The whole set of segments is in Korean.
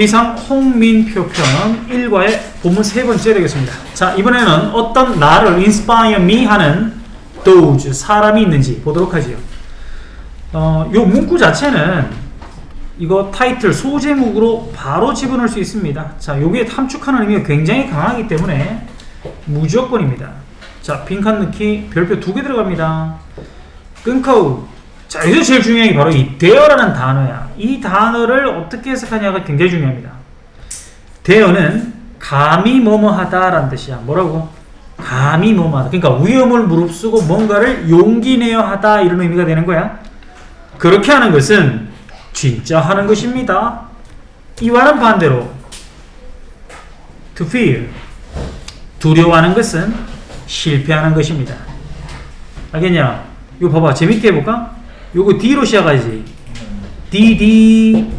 이상 홍민표 편 1과의 본문 세 번째 되겠습니다. 자, 이번에는 어떤 나를 inspire me 하는 those 사람이 있는지 보도록 하지요. 어, 요 문구 자체는 이거 타이틀 소제목으로 바로 집어넣을 수 있습니다. 자, 요게 탐축하는 의미가 굉장히 강하기 때문에 무조건입니다. 자, 빈칸 넣기 별표 두 개 들어갑니다. 끊고 자, 여기서 제일 중요한 게 바로 이 대어라는 단어야. 이 단어를 어떻게 해석하냐가 굉장히 중요합니다. 대어는 감히 뭐뭐 하다라는 뜻이야. 뭐라고? 감히 뭐뭐 하다. 그러니까 위험을 무릅쓰고 뭔가를 용기 내어 하다 이런 의미가 되는 거야. 그렇게 하는 것은 진짜 하는 것입니다. 이와는 반대로 to fear 두려워하는 것은 실패하는 것입니다. 알겠냐? 이거 봐봐. 재밌게 해볼까? 요거 D로 시작하지. D, D.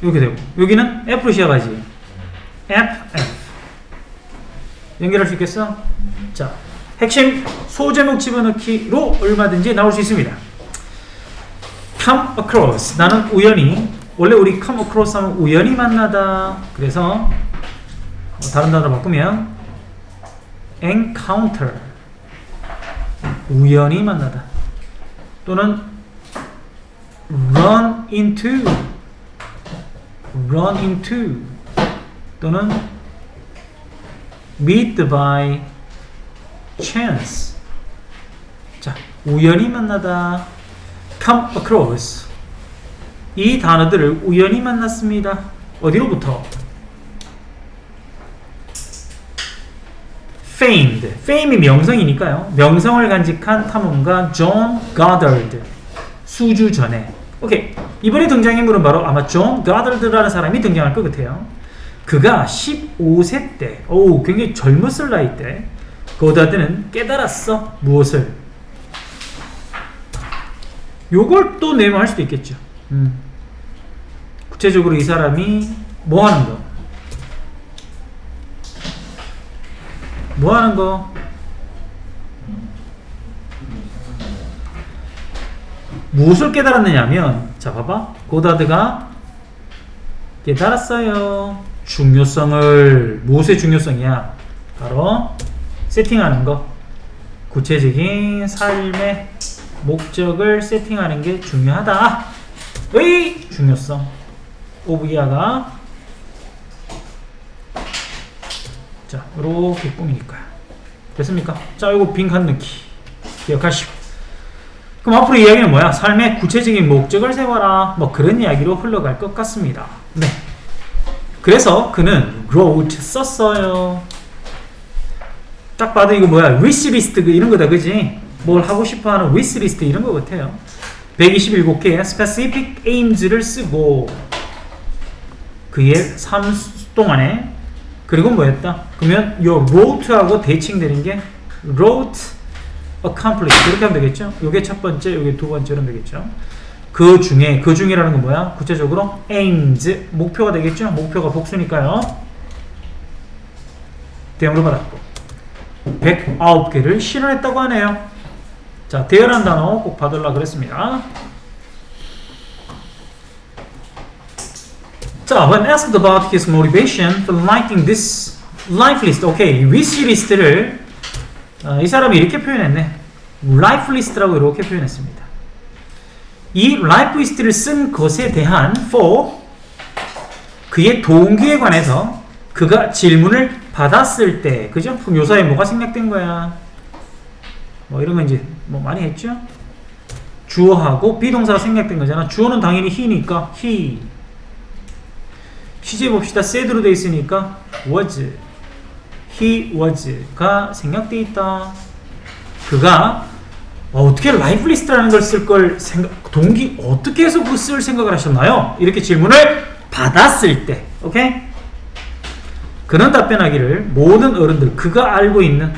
이렇게 되고. 여기는 F로 시작하지. F, F. 연결할 수 있겠어? 자, 핵심 소제목 집어넣기로 얼마든지 나올 수 있습니다. come across. 나는 우연히. 원래 우리 come across 하면 우연히 만나다. 그래서 어, 다른 단어로 바꾸면 encounter. 우연히 만나다. 또는 run into run into 또는 meet by chance. 자 우연히 만나다. come across. 이 단어들을 우연히 만났습니다. 어디로부터? famed. fame이 명성이니까요. 명성을 간직한 탐험가 존 가더드 수주 전에 오케이 이번에 등장인물은 바로 아마 존 가더드라는 사람이 등장할 것 같아요 그가 15세 때 오, 굉장히 젊었을 나이 때 고다드는 깨달았어 무엇을 요걸 또 내용할 수도 있겠죠 음. 구체적으로 이 사람이 뭐 하는 거? 뭐 하는 거? 무엇을 깨달았느냐면 자 봐봐. 고다드가 깨달았어요. 중요성을. 무엇의 중요성이야? 바로 세팅하는 거. 구체적인 삶의 목적을 세팅하는 게 중요하다. 의 중요성. 오브이아가 자 이렇게 꾸미니까 됐습니까? 자 이거 빈칸 넣기. 기억하시고 그럼 앞으로 이야기는 뭐야? 삶의 구체적인 목적을 세워라. 뭐 그런 이야기로 흘러갈 것 같습니다. 네. 그래서 그는 wrote 썼어요. 딱 봐도 이거 뭐야? 위시리스트 이런 거다, 그지? 뭘 하고 싶어 하는 위시리스트 이런 거 같아요. 127개의 specific aims를 쓰고 그의 삶 동안에 그리고 뭐였다? 그러면 요 wrote하고 대칭되는 게 wrote accomplish 그렇게 하면 되겠죠? 요게 첫 번째, 요게 두 번째로 되겠죠? 그 중에 그 중이라는 건 뭐야? 구체적으로 aims 목표가 되겠죠? 목표가 복수니까요. 대형으로 받았고 109개를 실현했다고 하네요. 자, 대열한 단어 꼭 받으려 그랬습니다. 자, when asked about his motivation for liking this life list, 오케이, wish list를 어, 이 사람이 이렇게 표현했네. 라이프 리스트라고 이렇게 표현했습니다. 이 라이프 리스트를 쓴 것에 대한 for 그의 동기에 관해서 그가 질문을 받았을 때 그죠? 그럼 요사에 뭐가 생략된 거야? 뭐 이런 거 이제 뭐 많이 했죠? 주어하고 비동사가 생략된 거잖아. 주어는 당연히 he니까 he. 시제 봅시다. said로 돼 있으니까 was. he was가 생략돼 있다. 그가 어, 떻게 라이프 리스트라는 걸 쓸 걸 생각 동기 어떻게 해서 그 쓸 생각을 하셨나요? 이렇게 질문을 받았을 때, 오케이? 그는 답변하기를 모든 어른들 그가 알고 있는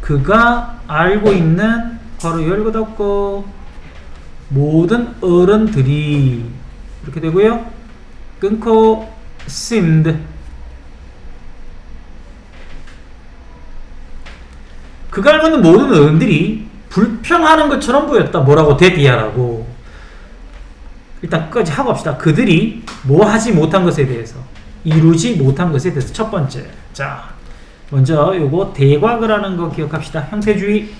그가 알고 있는 바로 열고 닫고 모든 어른들이 이렇게 되고요. 끊고 seemed 있는 모든 어른들이 불평하는 것처럼 보였다. 뭐라고? 데디아라고. 일단 끝까지 하고 합시다. 그들이 뭐 하지 못한 것에 대해서 이루지 못한 것에 대해서 첫 번째. 자, 먼저 요거 대과거라는 거 기억합시다. 형태주의.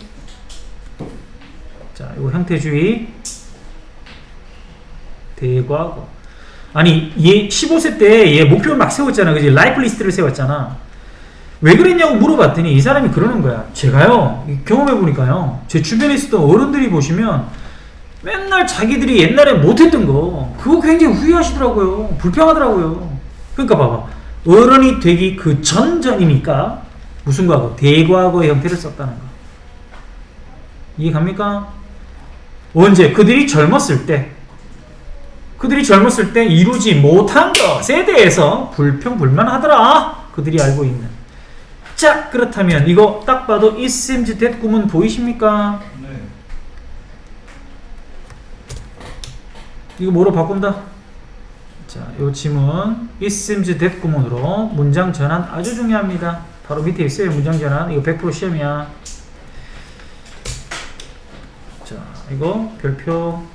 자, 요거 형태주의. 대과거. 아니, 얘 15세 때 얘 목표를 막 세웠잖아. 그지? 라이프 리스트를 세웠잖아. 왜 그랬냐고 물어봤더니 이 사람이 그러는 거야. 제가요, 경험해 보니까요. 제 주변에 있었던 어른들이 보시면 맨날 자기들이 옛날에 못했던 거, 그거 굉장히 후회하시더라고요. 불평하더라고요. 그러니까 봐봐. 어른이 되기 그 전전이니까 무슨 과거? 대과거의 형태를 썼다는 거. 이해 갑니까? 언제? 그들이 젊었을 때. 그들이 젊었을 때 이루지 못한 것에 대해서 불평불만하더라. 그들이 알고 있는. 자, 그렇다면 이거 딱 봐도 it seems that 구문 보이십니까? 네. 이거 뭐로 바꾼다? 자, 요 지문 it seems that 구문으로 문장 전환 아주 중요합니다. 바로 밑에 있어요. 문장 전환. 이거 100% 시험이야. 자, 이거 별표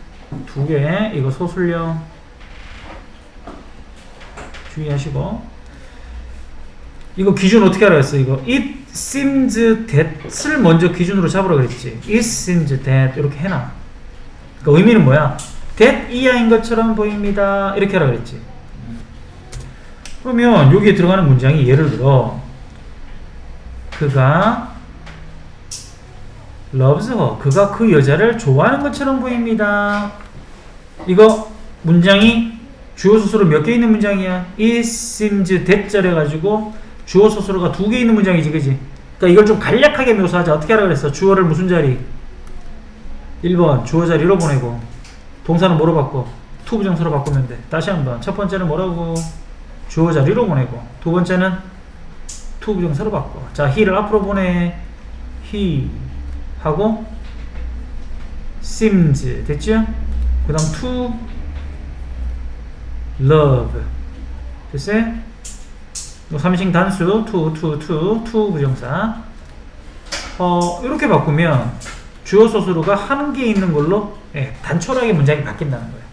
두 개. 이거 소술령 주의하시고. 이거 기준 어떻게 알았어? 이거 it seems that을 먼저 기준으로 잡으라 그랬지. it seems that 이렇게 해놔. 그러니까 의미는 뭐야? that 이하인 것처럼 보입니다. 이렇게 하라 그랬지. 그러면 여기에 들어가는 문장이 예를 들어 그가 loves her. 그가 그 여자를 좋아하는 것처럼 보입니다. 이거 문장이 주어 소수로 몇 개 있는 문장이야? it seems that 절 해가지고 주어 소수로가 두 개 있는 문장이지, 그지? 그러니까 이걸 좀 간략하게 묘사하자. 어떻게 하라 그랬어? 주어를 무슨 자리? 1번 주어 자리로 보내고 동사는 뭐로 바꿔? to 부정사로 바꾸면 돼. 다시 한번 첫 번째는 뭐라고? 주어 자리로 보내고 두 번째는 to 부정사로 바꿔. 자, he를 앞으로 보내. he 하고 seems 됐죠? 그 다음 to love 됐어요? 요 삼식 단수 to 부정사 어 이렇게 바꾸면 주어 소수로가 한 개 있는 걸로 예, 단촐하게 문장이 바뀐다는 거예요.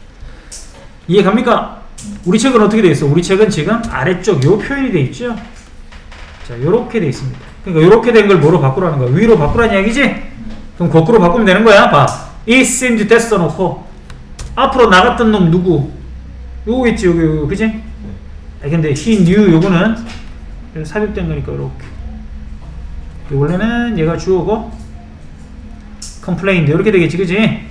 이해 갑니까? 우리 책은 어떻게 돼 있어? 우리 책은 지금 아래쪽 요 표현이 돼 있죠? 자, 요렇게 돼 있습니다. 그러니까 요렇게 된 걸 뭐로 바꾸라는 거야? 위로 바꾸라는 이야기지? 그럼 거꾸로 바꾸면 되는 거야. 봐. it seems that 써놓고 앞으로 나갔던 놈 누구? 요거 있지, 여기, 여기 그지? 아, 근데 he knew 요거는 삽입된 거니까 이렇게. 원래는 얘가 주어고 complained 이렇게 되겠지, 그지?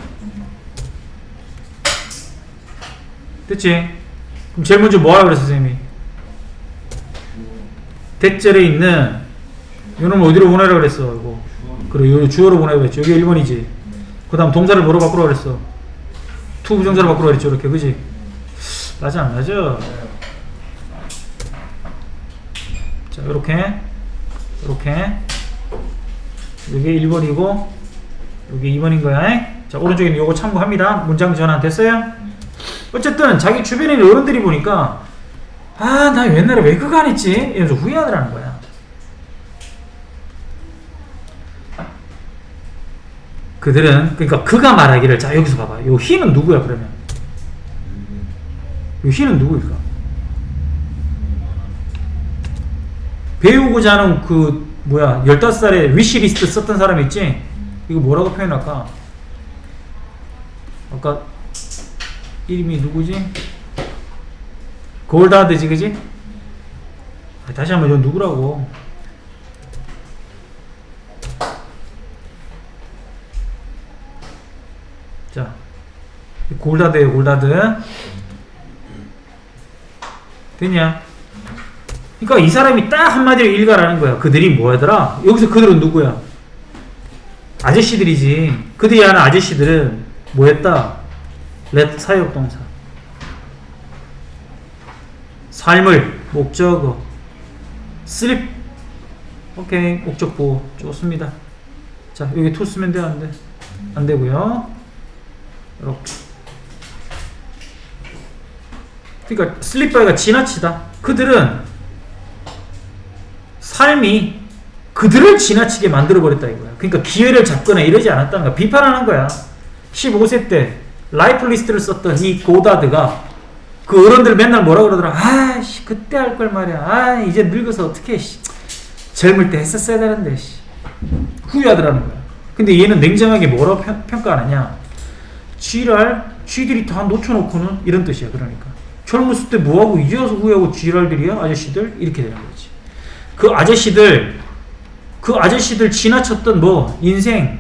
됐지? 그럼 제일 먼저 뭐 하라 그랬어, 선생님이? 대절에 있는 요놈 어디로 보내라 그랬어, 이거. 그래, 요 주어로 보내라 그랬지. 여기 1번이지. 그 다음 동사를 뭐로 바꾸라 그랬어? 투 부정사로 바꾸라 그랬죠, 이렇게, 그지? 맞아, 안 맞아? 자, 요렇게, 요렇게. 요게 1번이고, 요게 2번인 거야. 에? 자, 오른쪽에는 요거 참고합니다. 문장 전환 됐어요? 어쨌든, 자기 주변에 있는 어른들이 보니까, 아, 나 옛날에 왜 그거 안 했지? 이러면서 후회하더라는 거야. 그들은, 그러니까 그가 말하기를, 자, 여기서 봐봐. 요 희는 누구야, 그러면? 요 희는 누구일까? 배우고자 하는 그 뭐야 15살에 위시리스트 썼던 사람 있지? 이거 뭐라고 표현할까? 아까 이름이 누구지? 골다드지 그지? 아, 다시 한번 저 누구라고 자 골다드에요 골다드 됐냐? 그러니까 이 사람이 딱 한마디로 일가라는 거야. 그들이 뭐하더라? 여기서 그들은 누구야? 아저씨들이지. 그들이 하는 아저씨들은 뭐했다? 렛 사역동사. 삶을 목적어. 슬립. 오케이. 목적보. 좋습니다. 자, 여기 투 쓰면 돼? 안 돼? 안 되고요. 이렇게. 그러니까 슬립바이가 지나치다. 그들은 삶이 그들을 지나치게 만들어 버렸다 이거야. 그러니까 기회를 잡거나 이러지 않았다는 거야. 비판하는 거야. 15세 때 라이프 리스트를 썼던 이 고다드가 그 어른들 맨날 뭐라 그러더라. 아씨 그때 할 걸 말이야. 아 이제 늙어서 어떻게 씨, 젊을 때 했었어야 되는데 씨. 후회하더라는 거야. 근데 얘는 냉정하게 뭐라고 평, 평가하느냐? 지랄 쥐들이 다 놓쳐놓고는 이런 뜻이야. 그러니까 젊었을 때 뭐하고 이제 와서 후회하고 지랄들이야 아저씨들 이렇게 되는 거지. 그 아저씨들 그 아저씨들 지나쳤던 뭐 인생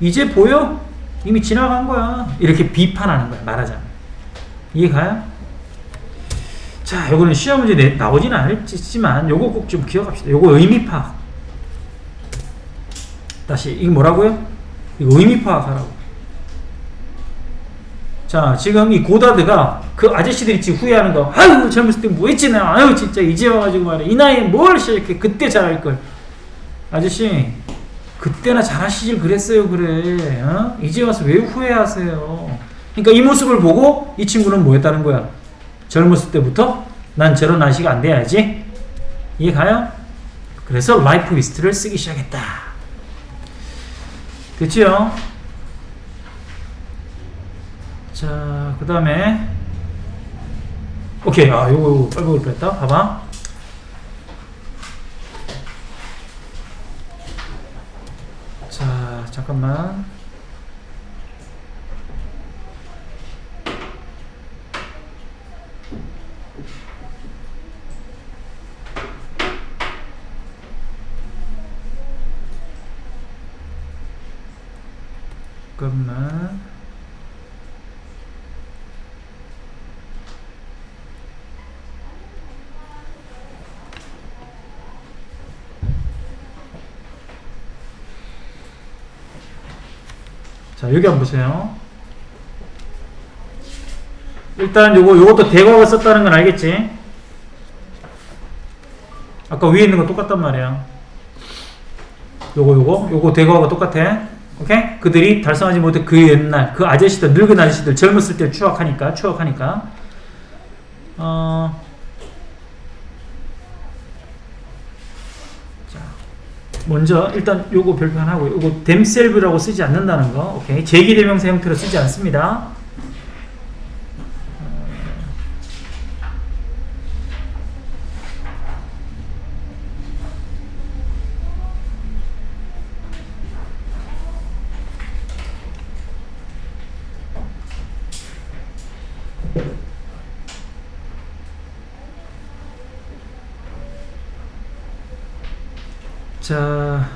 이제 보여? 이미 지나간 거야. 이렇게 비판하는 거야. 말하자면. 이해가요? 자, 요거는 시험 문제 내, 나오지는 않을지만 요거 꼭 좀 기억합시다. 요거 의미 파악. 다시 이게 뭐라고요? 이거 의미 파악하라고. 자, 지금 이 고다드가 그 아저씨들이 지금 후회하는 거, 아유 젊었을 때 뭐 했지 나, 아유 진짜 이제 와가지고 말이야 이 나이에 뭘 이렇게 그때 잘할 걸. 아저씨 그때나 잘하시질 그랬어요 그래. 어? 이제 와서 왜 후회하세요? 그러니까 이 모습을 보고 이 친구는 뭐 했다는 거야? 젊었을 때부터 난 저런 아시가 안 돼야지. 이해 가요? 그래서 라이프 리스트를 쓰기 시작했다. 됐지요? 자, 그 다음에 오케이, 아, 요거, 요거 빨간걸 뺐다. 봐봐. 자, 잠깐만. 잠깐만. 자, 여기 한번 보세요. 일단 요거, 요것도 대과가 썼다는 건 알겠지? 아까 위에 있는 거 똑같단 말이야. 요거, 요거, 요거 대과가 똑같아. 오케이? 그들이 달성하지 못해 그 옛날, 그 아저씨들, 늙은 아저씨들, 젊었을 때 추억하니까, 추억하니까. 어, 먼저 일단 요거 별표하고 요거 themselves라고 쓰지 않는다는 거. 오케이. 제기대명사 형태로 쓰지 않습니다. 자,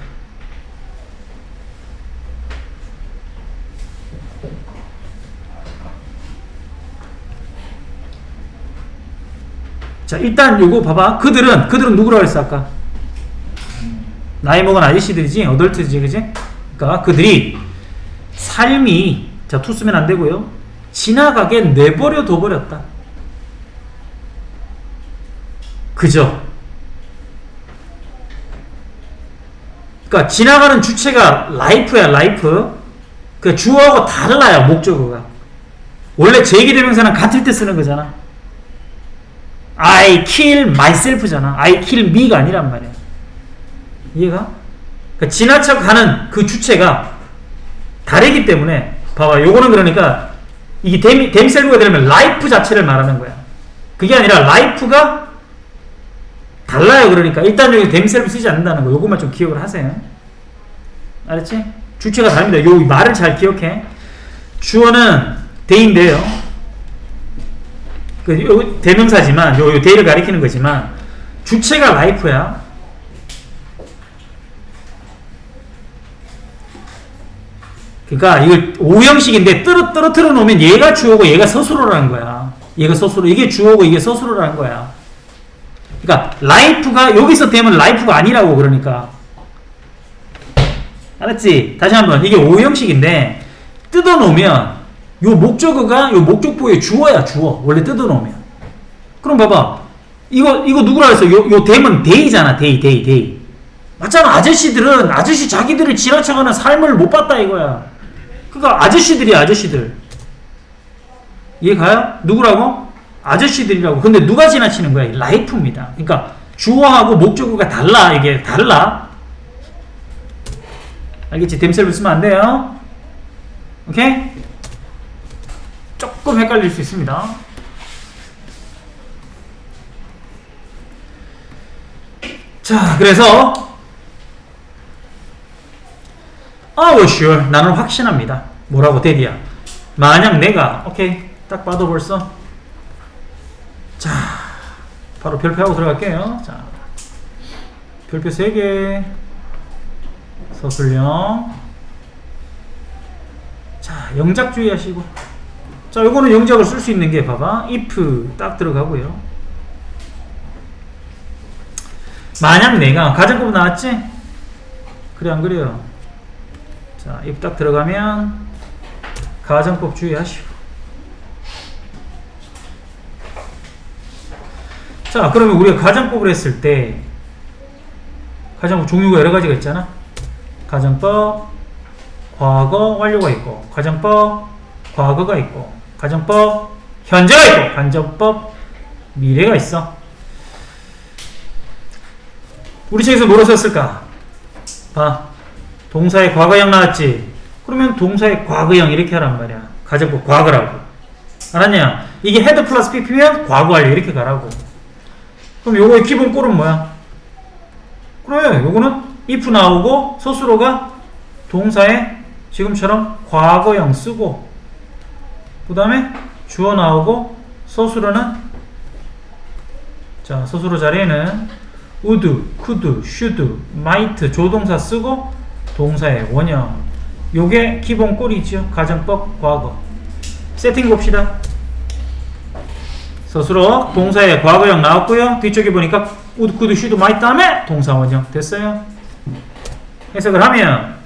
자 일단 요거 봐봐. 그들은 그들은 누구라고 했어 아까? 나이 먹은 아저씨들이지, 어덜트지, 그지? 그러니까 그들이 삶이 자투 쓰면 안 되고요. 지나가게 내버려 둬버렸다. 그죠? 그러니까 지나가는 주체가 라이프야 라이프 그 주어하고 달라요 목적어가. 원래 제기대명사는 같을 때 쓰는 거잖아. I kill myself잖아. I kill me가 아니란 말이야. 이해가? 그러니까 지나쳐 가는 그 주체가 다르기 때문에 봐봐 요거는 그러니까 이게 댐, 댐셀브가 되려면 라이프 자체를 말하는 거야. 그게 아니라 라이프가 달라요 그러니까. 일단 여기 댐셀브 쓰지 않는다는 거. 요것만 좀 기억을 하세요. 알았지? 주체가 다릅니다. 요 말을 잘 기억해. 주어는 대인데요. 그 요, 대명사지만 요, 요 대를 가리키는 거지만 주체가 라이프야. 그러니까 이거 오형식인데 떨어, 떨어뜨려 놓으면 얘가 주어고 얘가 서술어라는 거야. 얘가 서술어. 이게 주어고 이게 서술어라는 거야. 그러니까 라이프가 여기서 되면 라이프가 아니라고 그러니까 알았지? 다시 한번 이게 오형식인데 뜯어놓으면 요 목적어가 요 목적보의 주어야 주어 원래 뜯어놓으면 그럼 봐봐 이거 이거 누구라 해서 요, 요 댐은 데이잖아 데이 데이 데이 맞잖아 아저씨들은 아저씨 자기들을 지나쳐가는 삶을 못 봤다 이거야 그러니까 아저씨들이야 아저씨들 이해 가요? 누구라고? 아저씨들이라고. 근데 누가 지나치는 거야? 라이프입니다. 그러니까 주어하고 목적어가 달라. 이게 달라. 알겠지? 댐셀을 쓰면 안 돼요. 오케이? 조금 헷갈릴 수 있습니다. 자, 그래서 I was sure. 나는 확신합니다. 뭐라고 데디야? 만약 내가 오케이 딱 봐도 벌써 자 바로 별표하고 들어갈게요. 자 별표 3개 서술령 자 영작 주의하시고 자 요거는 영작을 쓸 수 있는 게 봐봐 if 딱 들어가고요. 만약 내가 가정법 나왔지? 그래 안 그래요? 자, 입딱 들어가면 가정법 주의하시고. 자, 그러면 우리가 가정법을 했을 때 가정법 종류가 여러 가지가 있잖아. 가정법, 과거 완료가 있고, 가정법, 과거가 있고, 가정법, 현재가 있고, 간접법, 미래가 있어. 우리 책에서 뭐로 썼을까? 봐. 동사의 과거형 나왔지? 그러면 동사의 과거형 이렇게 하란 말이야. 가정법 과거라고. 알았냐? 이게 헤드 플러스 PP면 과거 완료 이렇게 가라고. 그럼 요거의 기본 꼴은 뭐야? 그래, 요거는 if 나오고 스스로가 동사의 지금처럼 과거형 쓰고 그 다음에 주어 나오고 서술어는 자 서술어 자리에는 would, could, should, might 조동사 쓰고 동사의 원형. 요게 기본 꼴이죠. 가정법 과거. 세팅 봅시다. 서술어 동사의 과거형 나왔고요. 뒤쪽에 보니까 would, could, should, might 다음에 동사 원형. 됐어요 해석을 하면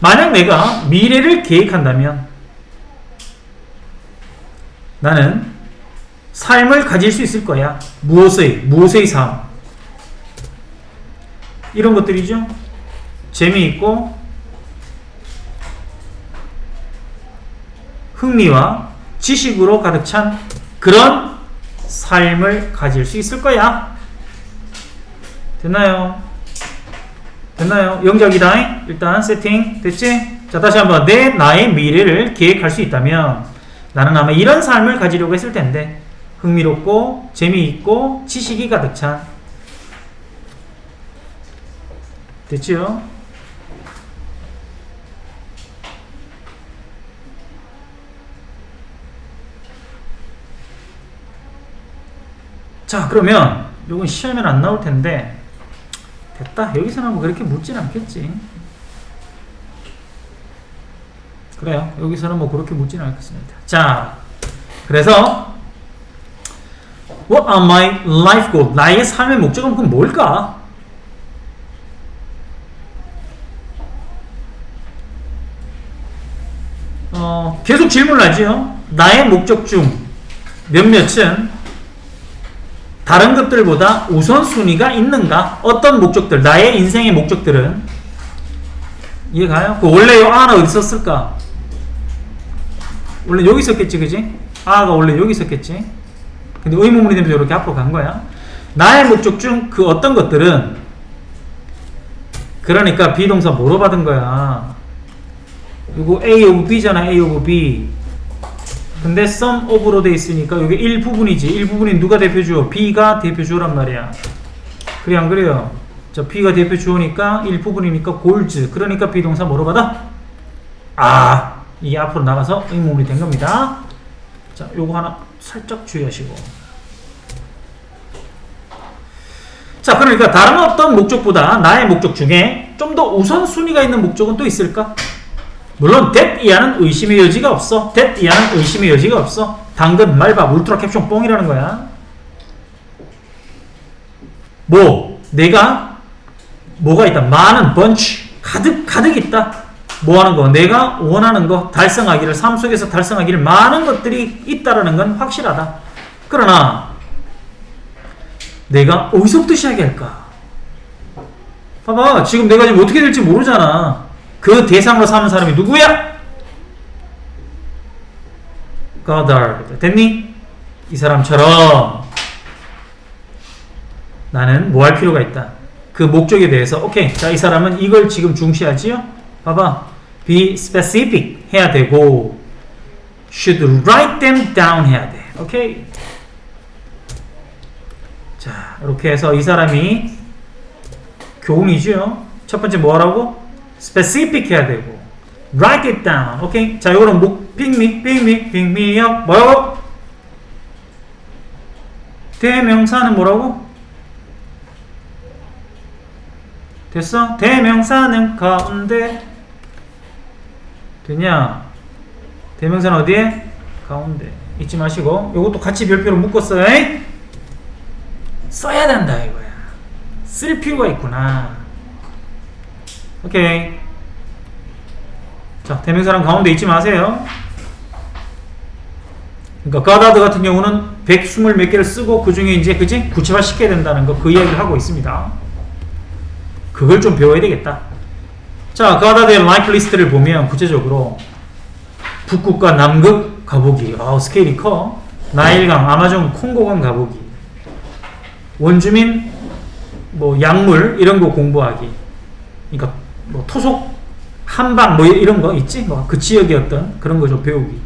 만약 내가 미래를 계획한다면 나는 삶을 가질 수 있을 거야. 무엇의, 무엇의 삶. 이런 것들이죠. 재미있고, 흥미와 지식으로 가득 찬 그런 삶을 가질 수 있을 거야. 됐나요? 됐나요? 영작이다. 일단 세팅 됐지? 자 다시 한번 내 나의 미래를 계획할 수 있다면 나는 아마 이런 삶을 가지려고 했을 텐데 흥미롭고 재미있고 지식이 가득 찬 됐지요? 자 그러면 요건 시험에는 안 나올 텐데 됐다 여기서는 뭐 그렇게 묻진 않겠지 그래요 여기서는 뭐 그렇게 묻지는 않겠습니다 자 그래서 What are my life goals? 나의 삶의 목적은 그럼 뭘까? 어, 계속 질문을 하지요. 나의 목적 중 몇몇은 다른 것들보다 우선순위가 있는가? 어떤 목적들, 나의 인생의 목적들은 이해가요? 그 원래 요 아는 어디 있었을까? 원래 여기 있었겠지, 그지? 아가 원래 여기 있었겠지? 근데 의문문이 되면서 이렇게 앞으로 간 거야. 나의 목적 중 그 어떤 것들은 그러니까 비동사 뭐로 받은 거야? 이거 A of B잖아, A of B. 근데 sum of로 돼 있으니까 이게 일부분이지. 일부분이 누가 대표 주어? B가 대표 주어란 말이야. 그래 안 그래요? 자, B가 대표 주어니까 일부분이니까 골즈. 그러니까 비동사 뭐로 받아? 아, 이게 앞으로 나가서 의문문이 된 겁니다. 자, 요거 하나 살짝 주의하시고. 자, 그러니까 다른 어떤 목적보다 나의 목적 중에 좀 더 우선순위가 있는 목적은 또 있을까? 물론 that 이하는 의심의 여지가 없어. that 이하는 의심의 여지가 없어. 당근, 말밥, 울트라 캡션 뽕이라는 거야. 뭐 내가 뭐가 있다. 많은 번치 가득 가득 있다. 뭐 하는 거? 내가 원하는 거 달성하기를 삶 속에서 달성하기를 많은 것들이 있다라는 건 확실하다. 그러나 내가 어디서부터 시작할까? 봐봐, 지금 내가 지금 어떻게 될지 모르잖아. 그 대상으로 사는 사람이 누구야? Goddard. 됐니? 이 사람처럼 나는 뭐 할 필요가 있다. 그 목적에 대해서 오케이. 자, 이 사람은 이걸 지금 중시하지요? 봐봐. be specific 해야 되고 should write them down 해야 돼. 오케이? 자, 이렇게 해서 이 사람이 교훈이죠. 첫 번째 뭐라고? Specific 해야 되고 write it down. 오케이? 자, 이거는 목 pick me, pick me, pick me up. 뭐라고? 대명사는 뭐라고? 됐어? 대명사는 가운데 됐냐? 대명사는 어디에? 가운데 잊지 마시고 이것도 같이 별표로 묶었어요? 써야 된다 이거야 쓸 필요가 있구나 오케이 자 대명사랑 가운데 잊지 마세요 그러니까 가다드 같은 경우는 120 몇 개를 쓰고 그 중에 이제 그지 구체화 시켜야 된다는 거 그 이야기를 하고 있습니다 그걸 좀 배워야 되겠다 자 가다드의 라이프 리스트를 보면 구체적으로 북극과 남극 가보기. 아, 스케일이 커. 나일강, 아마존, 콩고강 가보기. 원주민, 뭐 약물 이런 거 공부하기. 그러니까 뭐 토속, 한방 뭐 이런 거 있지? 뭐 그 지역의 어떤 그런 거좀 배우기.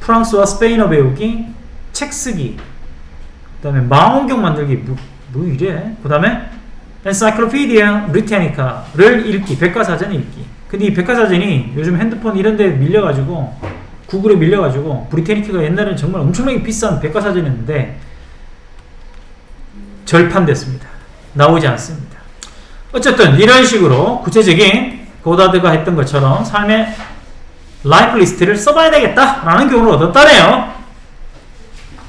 프랑스와 스페인어 배우기, 책 쓰기. 그다음에 망원경 만들기. 뭐, 뭐 이래? 그다음에 엔사이클로피디아 브리타니카를 읽기, 백과사전 읽기. 근데 이 백과사전이 요즘 핸드폰 이런 데 밀려가지고 구글에 밀려가지고 브리테니카가 옛날에는 정말 엄청나게 비싼 백과사전이었는데 절판됐습니다. 나오지 않습니다. 어쨌든 이런 식으로 구체적인 고다드가 했던 것처럼 삶의 라이프 리스트를 써봐야 되겠다라는 교훈을 얻었다네요.